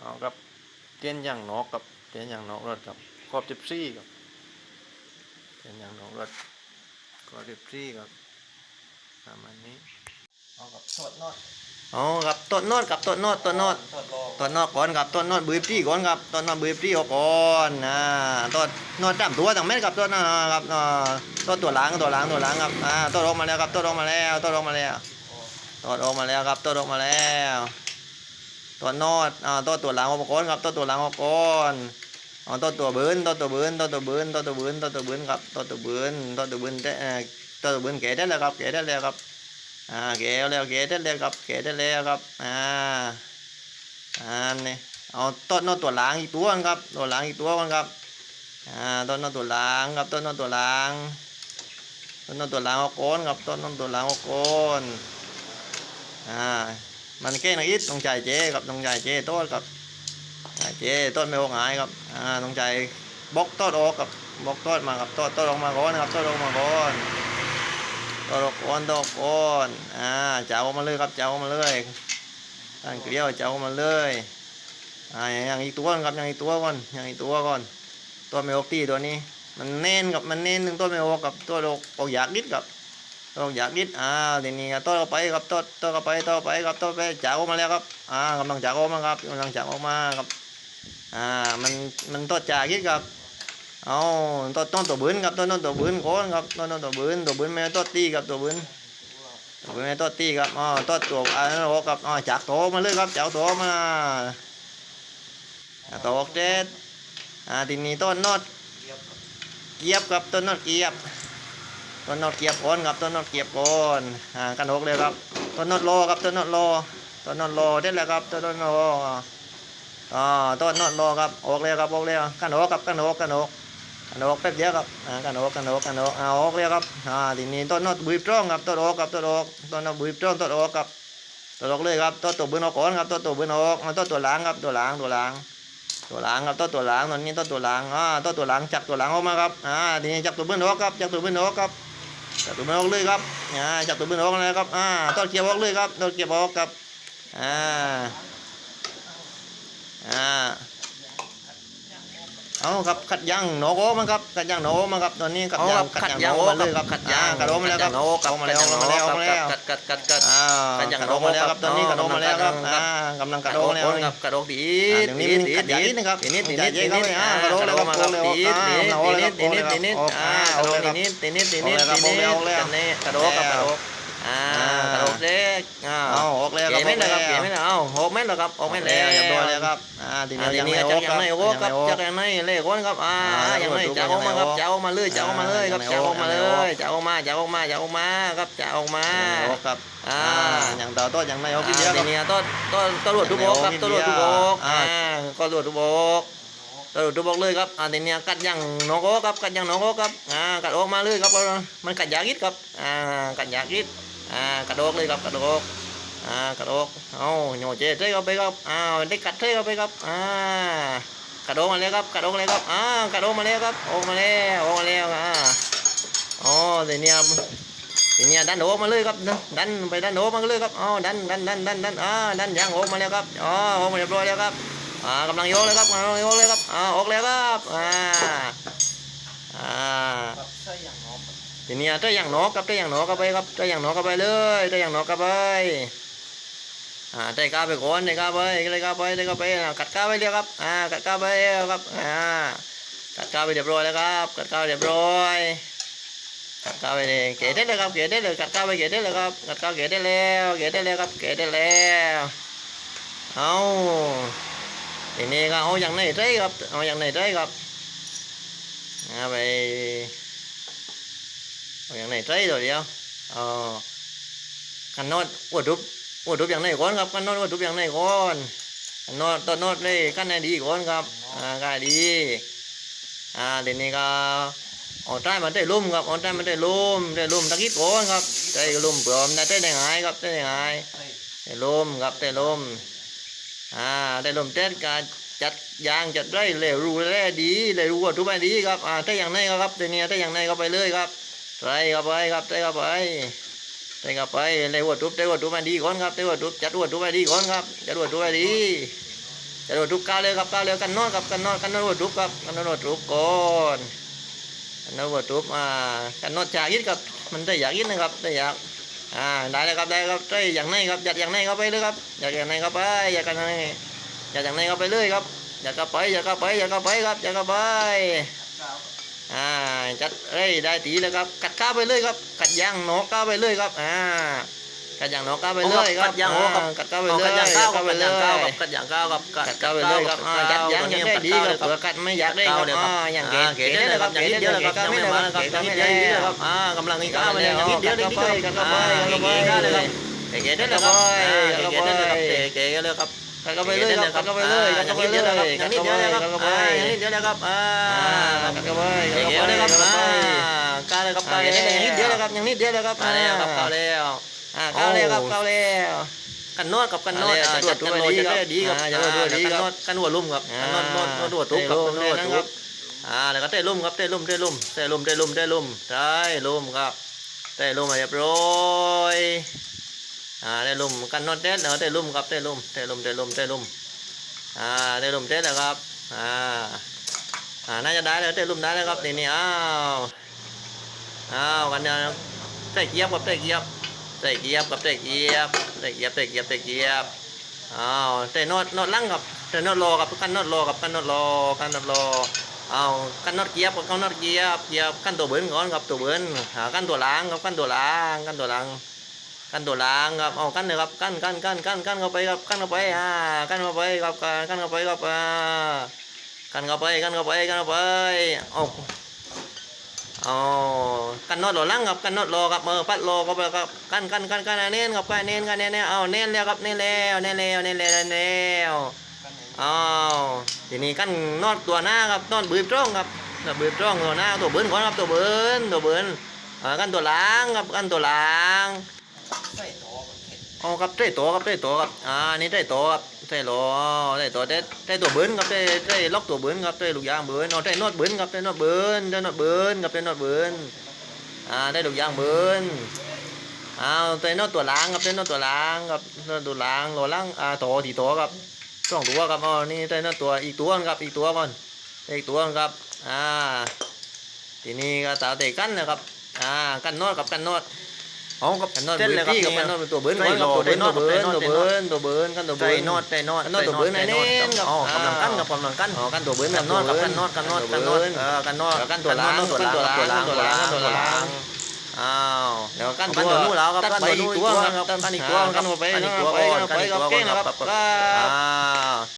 เอากับเตียนยางนอกกับเตียนยางนอกรถกับขอบสิบสี่กับเตียนยางนอกรถขอบสิบสี่กับประมาณนี้เอากับสดนอดอ๋อกับต้นโนดกับต้นโนดต้นโนดสดรอต้นโนดก่อนกับต้นโนดบืบที่ก่อนครับต้นโนดบืบที่ก่อนนะต้นโนดจำตัวต่างเม็ดกับต้นนะครับอ่าต้นตัวหลังตัวหลังตัวหลังครับอ่าต้นออกมาแล้วครับต้นออกมาแล้วต้นออกมาแล้วต้นออกมาแล้วครับต้นออกมาแล้ว ต้นโนดอ่าต้นตัวหลังออกก่อนครับต้นตัวหลังออกก่อนอ๋อต้นตัวเบิ้นต้นตัวเบิ้นต้นตัวเบิ้นต้นตัวเบิ้นต้นตัวเบิ้นครับต้นตัวเบิ้นต้นตัวเบิ้นแต่เอ่อต้นตัวเบิ้นแก่ได้แล้วครับแก่ได้แล้วครับอ่าแกะแล้วแกะได้แล้วครับแกะได้แล้วครับอ่าอ่านี่เอาต้นนอตัวหลังอีกตัวครับ ตัวหลังอีกตัวครับอ่าต้นนอตัวหลังครับต้นนอตัวหลังต้นนอตัวหลังอาโกนครับต้นนอตัวหลังอาโกนอ่า มันแก้หนักอีกต้องใจเจ๊ครับต้องใจเจ๊ต้นครับเจ๊ต้นไม่โหายครับอ่าต้องใจบล็อกต้นออกครับบล็อกต้นมาครับต้นต้นออกมาก่อนครับต้นออกมาก่อนต้อกก้อนต้อกก้อนอ่าเจ้ามาเลยครับเจ้ามาเลยตั้งเกลียวเจ้ามาเลยอ่าอย่างอีกตัวครับอย่างอีกตัวก่อนอย่างอีกตัวก่อนตัวไม่ออกตีตัวนี้ มันเน้นกับมันเน้นหนึ่งตัวไม่ออกกับตัวออกออกอยากดิดกับ ตัวออกอยากดิดอ่าทีนี้ก็ตัวเข้าไปครับตัวตัวเข้าไปตัวเข้าไปครับตัวไปเจ้ามาแล้วครับอ่ากำลังจ้าออกมาครับกำลังจ้าออกมาครับอ่ามันมันตัวจากดิดครับเอาตัวต้นตัวบืนครับต้นต้นตัวบืนก่อนครับต้นต้นตัวบืนตัวบืนไม่ต้นตีครับตัวบืนตัวบืนไม่ต้นตีครับอ๋อต้นตัวอันนั้นโอ้ครับอ๋อจากโตมาเลยครับจากโตมาอ่าโตออกเจ็ดอ่าทีนี้ต้นนอดเยียบครับเกียบครับต้นนอดเกียบ ต้นนอดเกียบก่อนครับต้นนอดเกียบก่อนอ่ากันหกเลยครับต้นนอดโลครับต้นนอดโลต้นนอดโลเด็ดแล้วครับต้นนอดโลอ่าต้นนอดโลครับออกเลยครับออกเลยกันหกครับกันหกกันหกกันออกแป๊บเดียวครับอ่ากันออกกันออกกันออกเอาออกเลยครับอ่าทีนี้ต้นนอดบุยตร้องครับต้นออกครับต้นออกต้นนอดบุยตร้องต้นออกครับต้นออกเลยครับต้นตัวบืนออกก่อนครับต้นตัวบืนออกเอาต้นตัวหลังครับตัวหลังตัวหลังตัวหลังครับต้นตัวหลังตอนนี้ต้นตัวหลังอ่าต้นตัวหลังจับตัวหลังออกมาครับอ่าทีนี้จับตัวบืนออกครับจับตัวบืนออกครับ จับตัวมันออกเลยครับอ่าจับตัวมันออกเลยครับอ่าต้นเกียบออกเลยครับต้นเกียบออกครับอ่าอ่า เอาครับขัดยางหนอกโอมันครับขัดยางหนอกโอมันครับตอนนี้ขัดยางขัดยางหนอกมาเลยครับขัดยางขัดโอมาแล้วครับโอมาแล้วมาแล้วมาแล้วกัดกัดกัดกัดอ่าขัดยางโอมาแล้วครับตอนนี้ขัดโอมาแล้วครับอ่ากำลังขัดโอมาแล้วครับกระโดดดีอ่าเดี๋ยวนี้มันขัดยางนิดนะครับตีนิดตีใจนิดเย็ตีนนิดอ่าขัดโอแล้วครับมาโอครับแล้วตีนิดอ่าตีนิดตีนิดตีนิดตีนิดอ่ากระโดดตีนิดตีนิดตีนิดตีนิดกันนี่กระโดดกับกระโดด อ่ากระโดดเล็กอ่าเอาออกแล้วคเก๋รับไม่เลยครับเก๋ไม่เลยเอ้าหกเม็ดแล้วครับหกเม็ดแล้วเรียบร้อยแล้วครับอ่าทีอ่านี้ทียังนี้ไม่จากออกอย่างครับในโอ้ครับจากอย่างในเล่ก้นครับอ่าอย่างในจากออกมาครับจากออกมาเลยจากออกมาเลยครับจากออกมาเลยจากออกมาจากออกมาจากออกมาครับจากออกมายังไม่ออกครับอ่าอ่าอย่างต่อต้นยังไม่ออกทีเดียวคทีรับนี้ต้นต้นตำรวจทุบโบกครับตำรวจทุบโบกอ่าอ่าก็ตำรวจทุบโบกตำรวจทุบโบกเลยครับอ่าทีนี้กัดอย่างนกโอครับกัดอย่างนกโอครับอ่ากัดออกมาเลยครับมันกัดยากิดครับอ่ากัดยากิด อ่ากระโดกเลยครับกระโดกอ่ากระโดกเอาโยเจเท่เข้าไปครับอ้าวได้กัดเท่เข้าไปครับอ่ากระโดกมาแล้วครับกระโดกเลยครับอ่ากระโดกมาแล้วครับออกมาแล้วออกมาแล้วอ่าอ๋อทีนี้ทีนี้ดันโอมาเลยครับดันไปดันโอมาเลยครับอ๋อดันดันดันดันดันอ่าดันยางโอมาแล้วครับอ๋อโอมาเรียบร้อยแล้วครับอ่ากำลังโยกเลยครับกำลังโยกเลยครับอ่าออกแล้วครับอ่าอ่า ทีนี้ถ้าอย่างหนอกครับถ้าอย่างหนอกเข้าไปครับถ้าอย่างหนอกเข้าไปเลยถ้าอย่างหนอกเข้าไปอ่าได้ก้าไปก่อนได้ก้าไปได้ก้าไปได้ก้าไปกัดก้าไปเรียครับอ่ากัดก้าไปครับอ่ากัดก้าไปเรียบร้อยแล้วครับกัดก้าเรียบร้อยกัดก้าวไปเลยเกะได้เลยครับเกะได้เลยกัดก้าวไปเกะได้เลยครับกัดก้าวเกะได้แล้วเกะได้แล้วครับเกะได้แล้วเอาทีนี้ก็เอาอย่างไหนได้ครับเอาอย่างไหนได้ครับเอาไป เอาอย่างไหนได้ตัวเดียวเอากันนอดอวดรูปอวดรูปอย่างไหนก่อนครับกันนอดอวดรูปอย่างไหนก่อนกันนอดต้นนอดเลยกันไหนดีก่อนครับอ่าก็ดีอ่าทีนี้ก็ออกใต้มันได้ลุ่มครับออกใต้มันได้ลุ่มได้ลุ่มตะกี้โกนครับได้ลุ่มเปล่าได้ได้หายครับได้หายได้ลุ่มครับได้ลุ่มอ่าได้ลุ่มเต้นการจัดยางจัดไรเลยรู้แลดีเลยรู้ว่าทุกไปดีครับอ่าถ้าอย่างไหนก็ครับแต่เนี่ยถ้าอย่างไหนก็ไปเลยครับ ไรก็ไปครับได้ก็ไปได้ก็ไปได้วัวทุบได้วัวทุบมาดีก่อนครับได้วัวทุบจัดวัวทุบมาดีก่อนครับจัดวัวทุบมาดีจะโดดทุบก้าวเร็วครับก้าวเร็วกันนอนครับกันนอนกันนอนโดดทุบครับกันนอนโดดทุบก่อนกันนอนโดดทุบอ่ากันนอนจากยิดครับมันได้อยากยิดนะครับได้อยากอ่าได้เลยครับได้ครับได้อย่างไหนครับอยากอย่างไหนเข้าไปเลยครับอยากอย่างไหนเข้าไปอยากกันไหนอยากอย่างไหนเข้าไปเลยครับอยากเข้าไปอยากเข้าไปอยากเข้าไปครับอยากเข้าไปอ่า จัดเอ้ยได้ตีเลยครับกัดข้าวไปเลยครับ กัดยางหนอกข้าวไปเลยครับอ่ากัดยางหนอกข้าวไปเลยครับกัดยางหัวกับอ่กัดข้าวไปเอาเลยกัดยางข้าวกักัดดข้าวไปยางเลข้าวยกับกัดยางข้าวกับกัดกัดข้าวไปเลยครับอ่าจัดยางอย่างได้ดีครับเผื่อกัดไม่อยากได้ครับอ่าอย่างเก๋เก๋ได้เลยครับอย่างนี้เดียวเลยครับยังไม่มาแล้วครับอย่างนี้เดียวเลยครับอ่ากำลังอีกข้าวไปเลยอย่างนี้เดียวเลยนี่ก็กัดเข้าไปกัดเข้าไปเก๋ได้เลยครับเก๋ได้เลยครับเก๋ได้เลยครับเก๋ได้เลยครับ กัดเข้าไปเลยครับกัดเข้าไปเลยกัดเข้าไปเลยอย่างนี้เดียวเลยครับอย่างนี้เดียวเลยครับอ่ากัดเข้าไปเก๋เลยครับอ่ากาเลยครับกาเลยอย่างนี้เดียวเลยครับอย่างนี้เดียวเลยครับมาแล้วครับกาแล้วอ่าเข้าเลยครับเข้าแล้วกันนวดกับกันนวดจัดจัดกันนวดจะได้ดีครับจะได้ดีครับกันนวดลุ่มครับกันนวดนวดนวดนวดทุกครับนวดทุกอ่าแล้วก็เตะลุ่มครับเตะลุ่มเตะลุ่มเตะลุ่มเตะลุ่มเตะลุ่มได้ลุ่มครับเตะลุ่มมาเรียบร้อย อ่าเตะลุ่มกันนวดเตะเนาะเตะลุ่มครับเตะลุ่มเตะลุ่มเตะลุ่มเตะลุ่มอ่าเตะลุ่มเตะแล้วครับอ่าอ่าน่าจะได้แล้วเตะลุ่มได้แล้วครับทีนี้อ้าวอ้าวกันเนี่ยเตะเกียบกับเตะเกียบเตะเกียบกับเตะเกียบเตะเกียบเตะเกียบเตะเกียบอ้าวเตะนอดนอดลังกับเตะนอดรอกับกันนอดรอกับกันนอดรอกันนอดรอเอากันนอดเกียบกับกันนอดเกียบเกียบกันตัวเบิ้นก่อนกับตัวเบิ้นหากันตัวล้างกับกันตัวล้างกันตัวล้าง กันตัวล้างครับเอากันเลยครับกันกันกันกันกันเข้าไปครับกันเข้าไปอ่ากันเข้าไปครับกันกันเข้าไปครับอ่ากันเข้าไปกันเข้าไปกันเข้าไปเอาอ๋อกันนอดหล่อลังครับกันนอดรอครับเออปัดรอก็ไปครับกันกันกันกันเน้นครับกันเน้นกันเน้นเน้นเอาเน้นแล้วครับเน้นแล้วเน้นแล้วเน้นแล้วเน้นแล้วอ้าวทีนี้กันนอดตัวหน้าครับนอดบืบจ้องครับนอดบืบจ้องตัวหน้าตัวเบิ้นก่อนครับตัวเบิ้นตัวเบิ้นกันตัวล้างครับกันตัวล้าง อ๋อครับเต้ตัวครับเต้ตัวครับอ่านี่เต้ตัวครับเต้โลเต้ตัวเต้เต้ตัวเบิ้นครับเต้เต้ล็อกตัวเบิ้นครับเต้ลูกยางเบิ้นเอาเต้นอดเบิ้นครับเต้นอดเบิ้นเต้นอดเบิ้นครับเต้นอดเบิ้นอ่าได้ลูกยางเบิ้นอ้าวเต้นนอตัวล้างครับเต้นนอตัวล้างครับนอตัวล้างโลล้างอ่าโตที่โตครับสองตัวครับอ๋อนี่เต้นนอตัวอีกตัวครับอีกตัวก่อนอีกตัวครับอ่าทีนี้ก็ตาเตะกันนะครับอ่ากันนอดกับกันนอด เอากับกันนอดเต้นเบิ้เลยนครับที่กับเนี่กัยนนอดเป็นตัวเบิ้นใส่ก่อนครับโลตัวเบิ้นใส่ตัวโลเบิ้นตัวเบิ้นตัวเบิ้นตัวใจเบิ้นนอดใจนอดกันนอดตัวเบิ้นไหนเน้นครับอ๋อกำลังกันกับกำลังกันอ๋อกันตัวเบิ้นกันนอดกับกันนอดกันนอดกันนอดเออกันนอดกันตัวล้างตัวกันตัวล้างตัวกันตัวล้างกันตัวล้างอ้าวเดี๋ยวกันกันตัตัววนู้นแล้วครับตัดกันไปตัวอีนู้กนตัวตัวคครัรับบกักันนอีอีกกตัตัววกักันนหัวไปไปกันหัวไปกันหัวไปกับแก้งนะครับอ่า